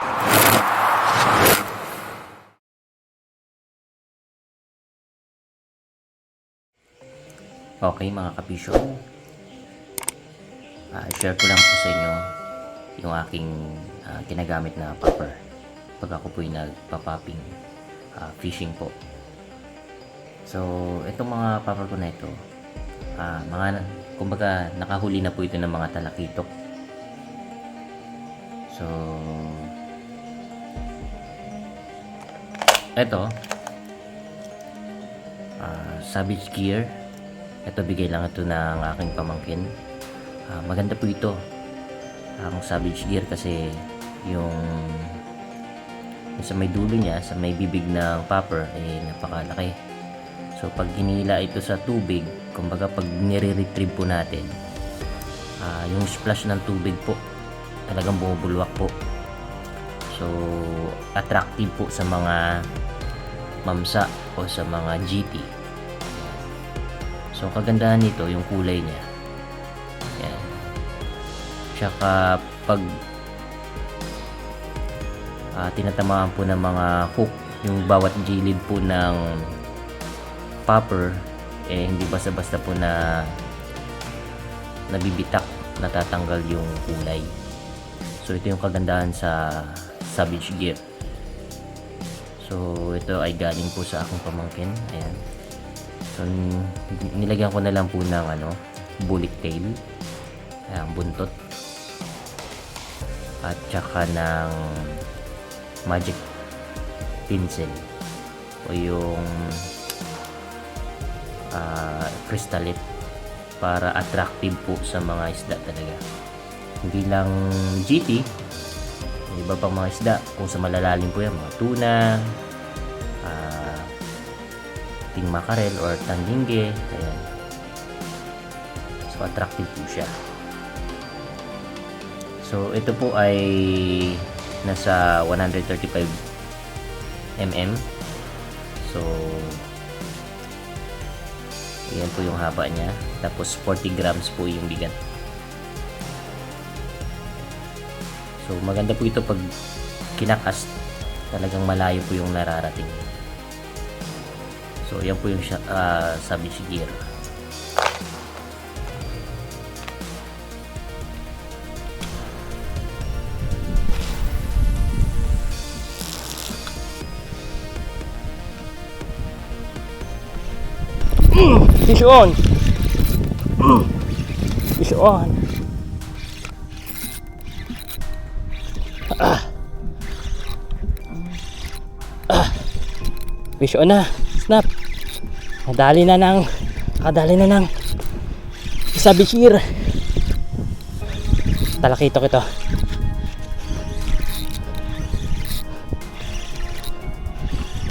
Okay mga kapisyon. Ah, share ko lang po sa inyo yung aking ah, ginagamit na popper pag ako po'y nagpa-popping ah, fishing po. So, itong mga popper ko na ito, ah, mga, kumbaga, nakahuli na po ito ng mga talakitok. So, ito, ah, Savage Gear, ito bigay lang ito ng aking pamangkin. Ah, maganda po ito. Ang Savage Gear kasi yung, sa may dulo niya, sa may bibig ng popper, eh napakalaki. So pag hinila ito sa tubig, kumbaga pag nire-retrieve po natin, ah, yung splash ng tubig po, talagang bumubulwak po. So attractive po sa mga mamsa o sa mga GT. So, kagandahan nito, yung kulay niya. Yan. Tsaka, pag ah, tinatamaan po ng mga hook, yung bawat gilid po ng popper, eh, hindi basta-basta po na nabibitak, natatanggal yung kulay. So, ito yung kagandahan sa Savage Gear. So, ito ay galing po sa aking pamangkin. Ayan. So, nilagyan ko na lang po ng ano, bullet tail. Ayan, buntot. At saka ng magic pencil. O yung ah, crystalite para attractive po sa mga isda talaga. Hindi lang GT, iba pang mga isda. Kung sa malalalim po yan, mga tuna, ah, ting mackerel or tandingge. Ayan. So, attractive po siya. So, ito po ay nasa 135 mm. So, yan po yung haba niya. Tapos, 40 grams po yung bigat. So, maganda po ito pag kinakast. Talagang malayo po yung nararating. So, yan po yung siya- ah, Savage Gear. Fish on. Fish on. Fish na. Snap. Nadali na ng kadali na ng isa bishir. Talakitok ito.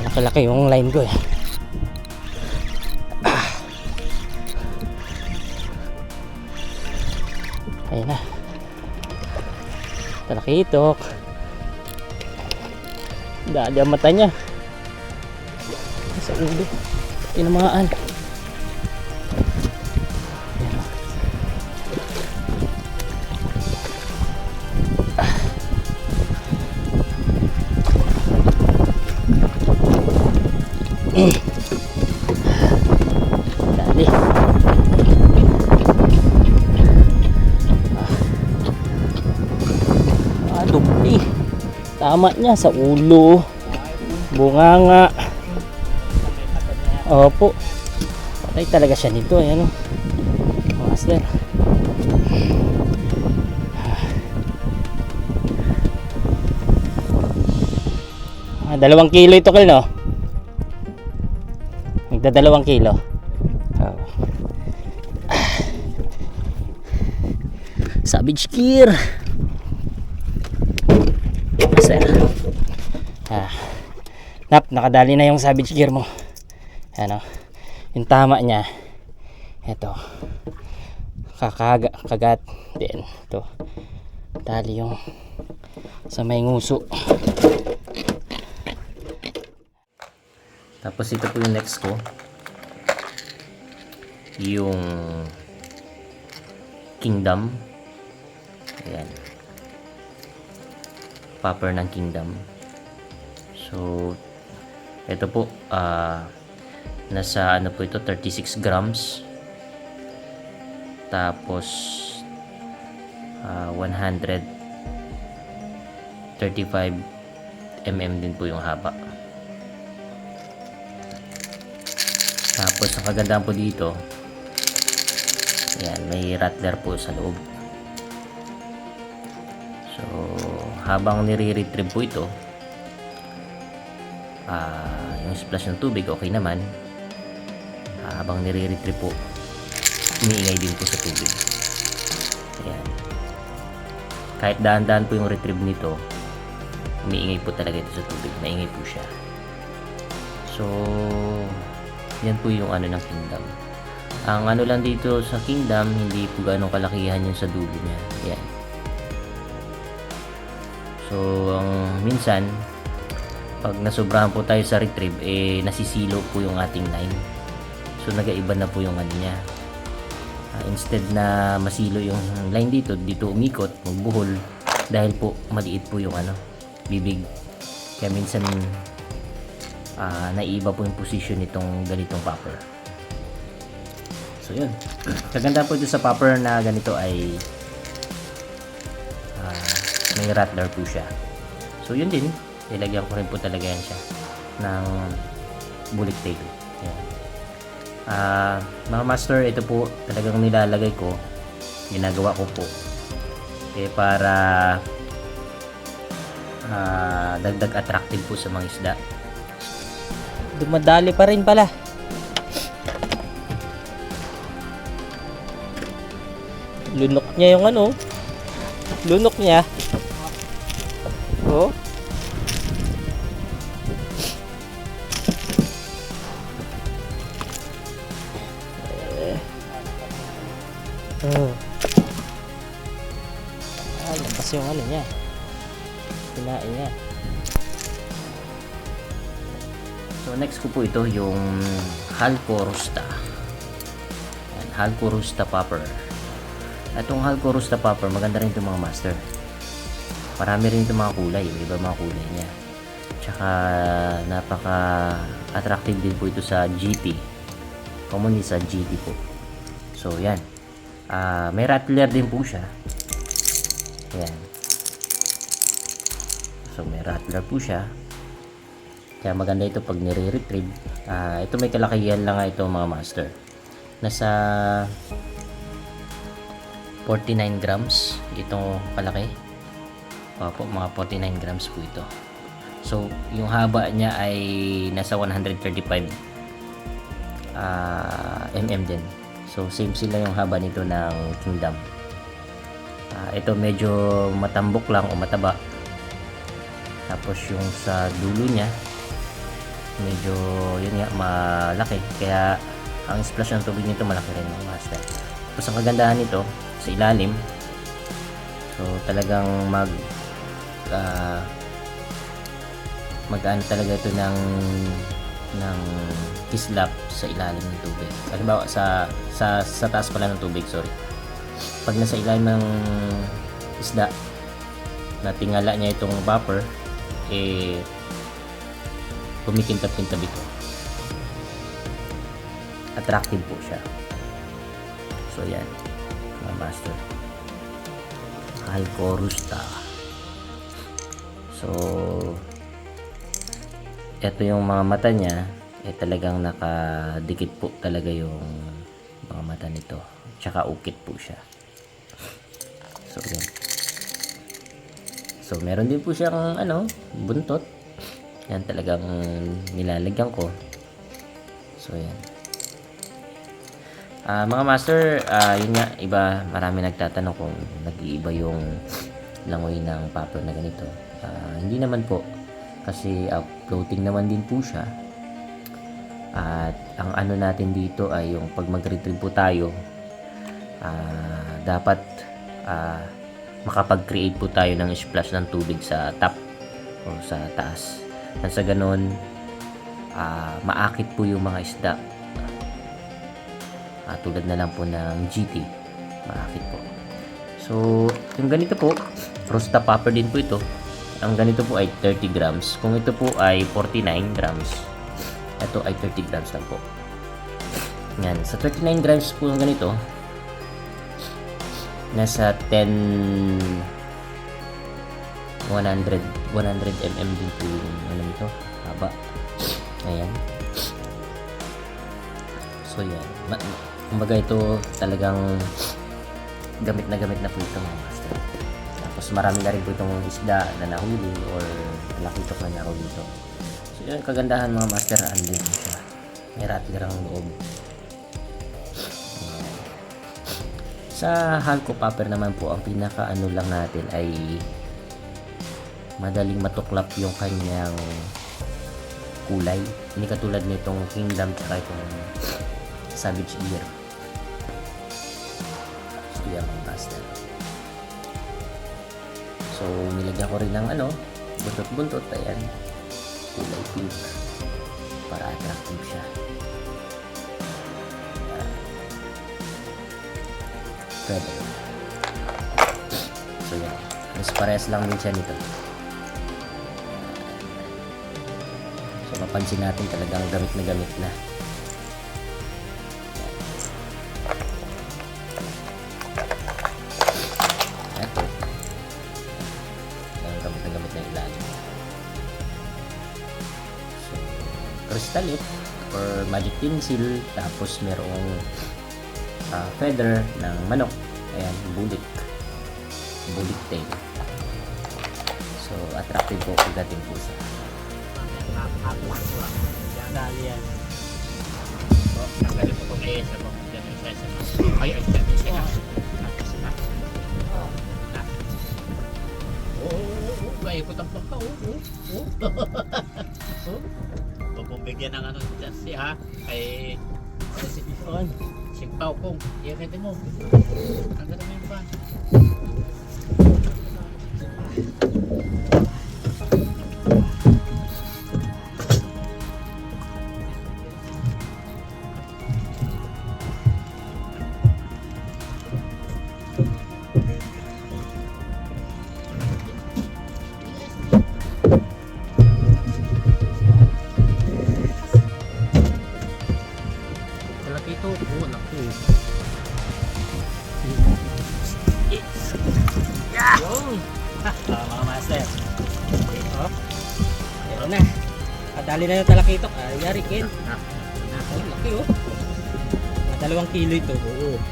Laki-laki yung line ko eh. Ayun na. Talakitok. Dali ang mata niya. Sa ulo. Tinamaan. O. Dali. Ah, dupli. Tama niya sa ulo. Bunganga. Opo. Patay talaga siya nito. Ayan o. Master. Ah, dalawang kilo ito kal no? Magdadalawang kilo. Oh. Savage gear. Master. Ah. Nap, nakadali na yung savage gear mo. Ano? Yung tama niya. Ito. Kakaga, kagat din. Ito. Dali yung sa may nguso. Tapos ito po yung next ko. Yung Kingdom. Ayan. popper ng Kingdom. So, ito po, ah, nasa ano po ito, 36 grams. Tapos, ah, 135 mm din po yung haba. Tapos, ang kagandahan po dito, Ayan, may rattler po sa loob. So, habang nire-retrieve po ito, ah, yung splash ng tubig, okay naman. Ah, habang nire-retrieve po, umiingay din po sa tubig. Ayan. Kahit daan-daan po yung retrieve nito, umiingay po talaga ito sa tubig. Maingay po siya. So, yan po yung ano ng kingdom. Ang ano lang dito sa kingdom, hindi po ganong kalakihan yung sa dulo niya. Yan. So, ang minsan, pag nasobrahan po tayo sa retrieve, eh, nasisilo po yung ating line. So, nagaiba na po yung ano niya. Ah, instead na masilo yung line dito, dito umikot, magbuhol, dahil po maliit po yung ano, bibig. Kaya minsan, ah, naiiba po yung position nitong ganitong popper. So yun. Kaganda po dito sa popper na ganito ay ah, may rattler po siya. So yun din. Nilagyan ko rin po talaga yan siya ng bullet tail. Ah, mga master, ito po talagang nilalagay ko. Ginagawa ko po. Eh para ah, dagdag attractive po sa mga isda. Dumadali pa rin pala. Lunok niya yung ano. Lunok niya. Oh. So next ko po ito yung Halco Rusta. Yan, Halco Rusta Popper. Itong Halco Rusta Popper, maganda rin itong mga master. Marami rin itong mga kulay, iba mga kulay niya. Tsaka napaka attractive din po ito sa GT. Commonly sa GT po. So yan. Ah, may rattler din po siya. Yan. So may rattler po siya. Kaya maganda ito pag nire-retrieve. Ah, ito may kalakihan lang ito mga master. Nasa 49 grams ito kalaki. Opo, mga 49 grams po ito. So, yung haba niya ay nasa 135 ah, mm din. So, same sila yung haba nito ng Kingdom. Ah, ito medyo matambok lang o mataba. Tapos yung sa dulo niya, medyo yun nga malaki. Kaya ang splash ng tubig nito malaki rin mga master. Tapos ang kagandahan nito sa ilalim so talagang mag uh, mag-ano talaga ito ng ng kislap sa ilalim ng tubig. Halimbawa sa sa sa taas pala ng tubig sorry. Pag nasa ilalim ng isda na tingala niya itong vapor eh kumikintab-kintab ito. Attractive po siya. So yan, mga master. Alcorusta. So, ito yung mga mata niya, eh talagang nakadikit po talaga yung mga mata nito. Tsaka ukit po siya. So, yan. So, meron din po siyang ano, buntot. Yan talagang nilalagyan ko. So yan. Ah, mga master, ah, yun nga, iba, marami nagtatanong kung nag-iiba yung langoy ng popper na ganito. Ah, hindi naman po. Kasi ah, floating naman din po siya. At ang ano natin dito ay yung pag mag-retrieve po tayo, ah, dapat ah, makapag-create po tayo ng splash ng tubig sa top o sa taas. Nang sa ganun, ah, maakit po yung mga isda. Ah, tulad na lang po ng GT. Maakit po. So, yung ganito po, rosta popper din po ito. ang ganito po ay 30 grams. Kung ito po ay 49 grams, ito ay 30 grams lang po. Yan. Sa 39 grams po ng ganito, nasa 10 100 100 mm din po yung ano nito haba. Ayan. So yan. Ma- kumbaga ito talagang gamit na gamit na po ito mga master. Tapos marami na rin po itong isda na nahuli or lakitok na nahuli ito so yun kagandahan mga master andin siya. May ratirang loob. Sa Halco Popper naman po, ang pinaka ano lang natin ay madaling matuklap yung kanyang kulay. Hindi katulad nitong Kingdom tsaka itong Savage Gear. So, yan mga master. So, nilagyan ko rin ng ano, buntot-buntot. Ayan. Kulay pink. Para attractive siya. Pwede. So yan. Mas parehas lang din siya nito. So mapansin natin talagang gamit na gamit na. Ito. Ang gamit na gamit na ilalim. So, crystalite or magic tinsel tapos merong ah, feather ng manok. Ayan, bulik. Bulik tail. So, attractive po pagdating po sa Dali yan. Tanggalin mo kung eh, sa mga dyan yung size na. Ay, ay, dyan yung size na. Na. Oo, ko tampak ka, oo, oo, oo. Oo. Huwag mong bigyan ng ano dyan siya, ha? Kay, kay si On. Sigpaw kong, i-ready mo. Tanggalin mo yung ba? Ito, oo, laki. Yung. Ah, mga master. Ito. Meron na. Kadali na yung talakitok. Ah, yari. Ah, Oh, laki oh. Dalawang kilo ito. Oo. Ba?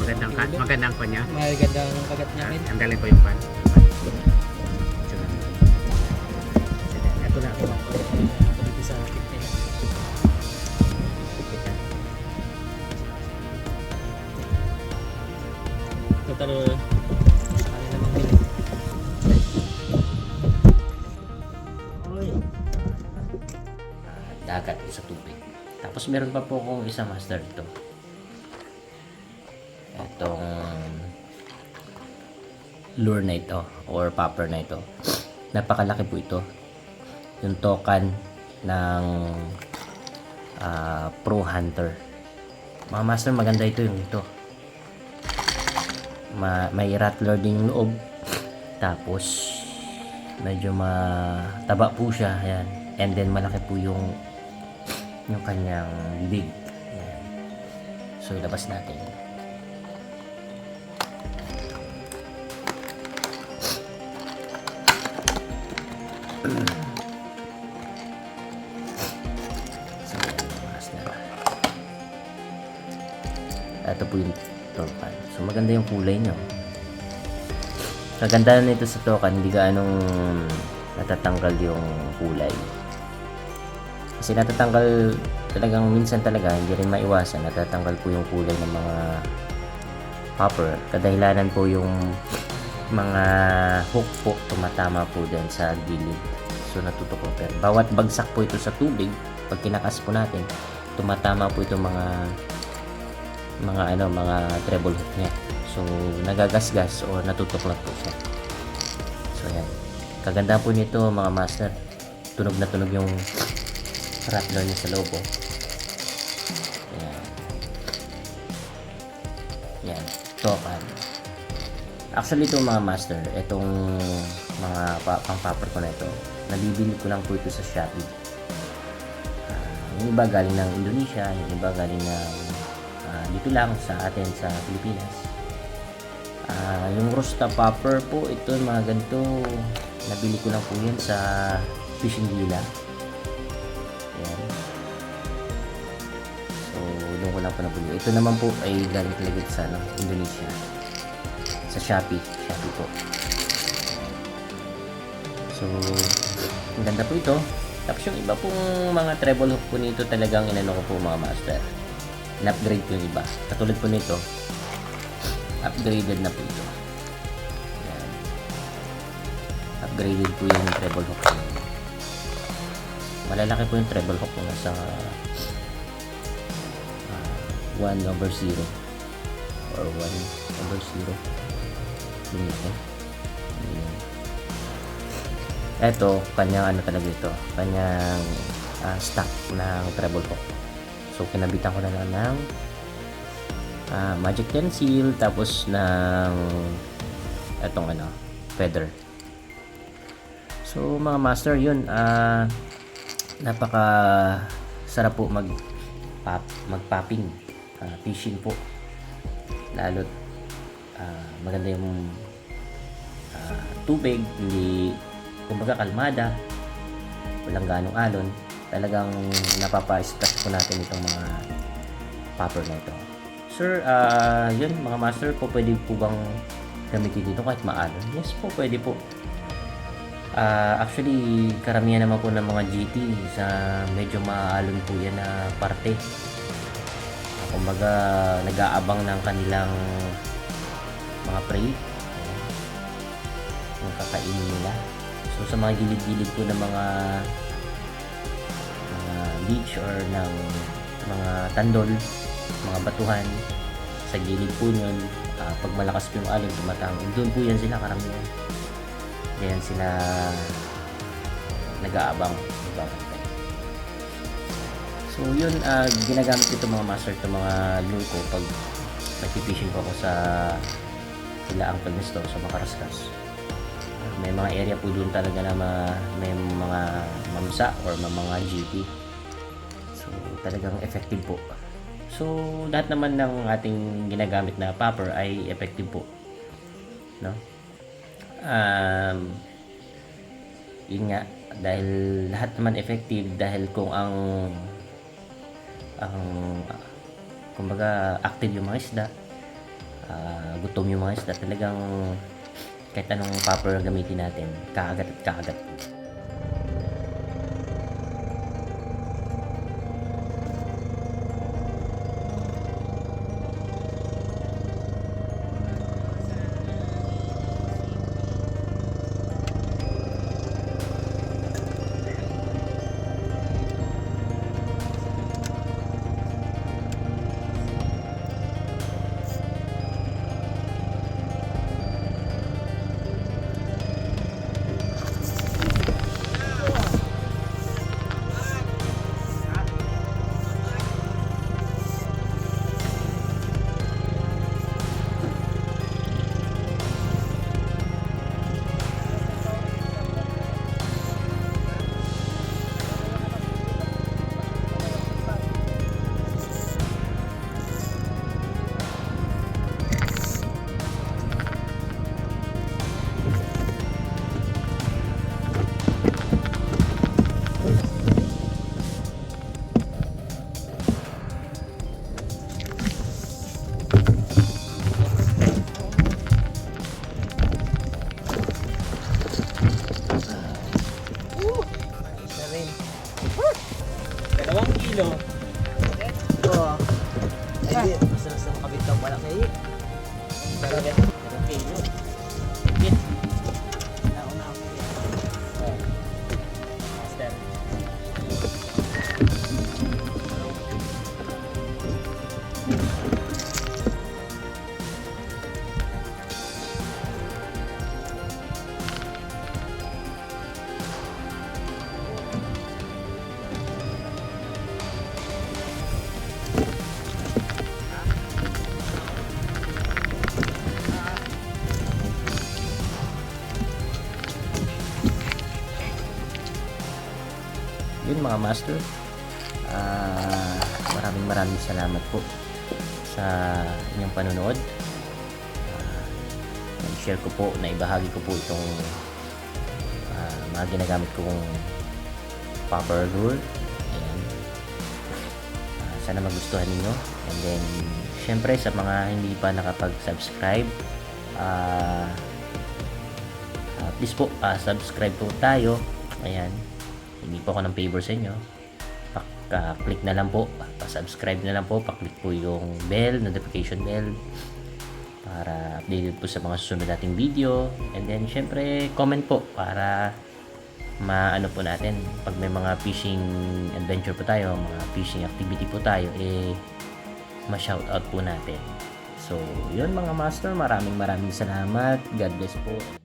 Magandang kan, magandang pa niya. Magandang kagat niya rin. Tanggalin ko yung pan. Oy. ah, dagat sa tubig. Tapos meron pa po akong isa master ito. Itong lure na ito or popper na ito. Napakalaki po ito. Yung token ng ah, Pro Hunter. Mga master, maganda ito yung ito. Ma may rattler din yung loob. Tapos, medyo mataba po siya. Ayan. And then, malaki po yung yung kanyang big. Ayan. So, ilabas natin. So, ilabas na. Ito po yung tokan. So, maganda yung kulay niya. Kagandahan nito sa tokan, hindi gaanong natatanggal yung kulay. Kasi natatanggal talagang minsan talaga, hindi rin maiwasan, natatanggal po yung kulay ng mga popper. Kadahilanan po yung mga hook po tumatama po dyan sa gilid. So natutuklaw. Pero bawat bagsak po ito sa tubig, pag kinakas po natin, tumatama po itong mga mga ano, mga treble hook niya. So nagagasgas o natutuklap po siya. So yan. Kaganda po nito mga master. Tunog na tunog yung rattler niya sa loob. Oh. Ayan. Yan, tokan. Actually, itong mga master, itong mga pa- pang-popper ko na ito, nabibili ko lang po ito sa Shopee. Ah, yung iba galing ng Indonesia, yung iba galing ng dito lang sa atin sa Pilipinas. Ah, yung Rosta Popper po, ito mga ganito, nabili ko lang po yan sa Fishing Villa. Ayan. So, doon ko lang po nabili. Ito naman po ay galing talaga sa ano, Indonesia. Sa Shopee. Shopee po. So, ang ganda po ito. Tapos yung iba pong mga treble hook po nito talagang inano ko po mga master. In-upgrade ko yung iba. Katulad po nito, upgraded na po ito. Ayan. Upgraded po yung treble hook. Malalaki po yung treble hook ko nasa ah, 1 over 0 or 1 over 0 ganito Ayan. eto kanyang ano talaga ito kanyang ah, stock ng treble hook so kinabitan ko na lang ng ah, magic pencil tapos ng etong ano feather. So mga master yun ah napaka sarap po mag pop, mag popping ah, fishing po. Lalo maganda yung ah, tubig hindi kumbaga kalmada walang ganong alon talagang napapa-splash po natin itong mga popper na ito sir ah, yun mga master po pwede po bang gamitin dito kahit maalon yes po pwede po Ah, actually, karamihan naman po ng mga GT sa medyo maalon po yan na parte. Ah, kumbaga, nag-aabang ng kanilang mga prey. Yung kakainin nila. So, sa mga gilid-gilid po ng mga beach or ng mga tandol, mga batuhan, sa gilid po yun, ah, pag malakas po yung alon, tumatang, doon po yan sila karamihan. Ayan sila nag-aabang. So yun, ah, ginagamit ko itong mga master itong mga lure ko pag nag-fishing ko ako sa sila ang Store sa Makaraskas. May mga area po doon talaga na ma- may mga mamsa or mga GT. Talagang effective po. So lahat naman ng ating ginagamit na popper ay effective po. No? um, yun nga dahil lahat naman effective dahil kung ang ang kumbaga active yung mga isda ah, gutom yung mga isda talagang kahit anong popper gamitin natin kakagat at kakagat mga master. Ah, maraming maraming salamat po sa inyong panonood. Ah, share ko po, na ibahagi ko po itong ah, mga ginagamit kong popper lure. Ayan. Ah, sana magustuhan ninyo. And then, syempre sa mga hindi pa nakapag-subscribe, ah, ah, please po, ah, subscribe po tayo. Ayan. Hindi po ako ng favor sa inyo. Pak-click na lang po. Pa-subscribe na lang po. Pa-click po yung bell, notification bell para updated po sa mga susunod nating video. And then, syempre, comment po para maano po natin pag may mga fishing adventure po tayo, mga fishing activity po tayo, eh, ma-shoutout po natin. So, yun mga master, maraming maraming salamat. God bless po.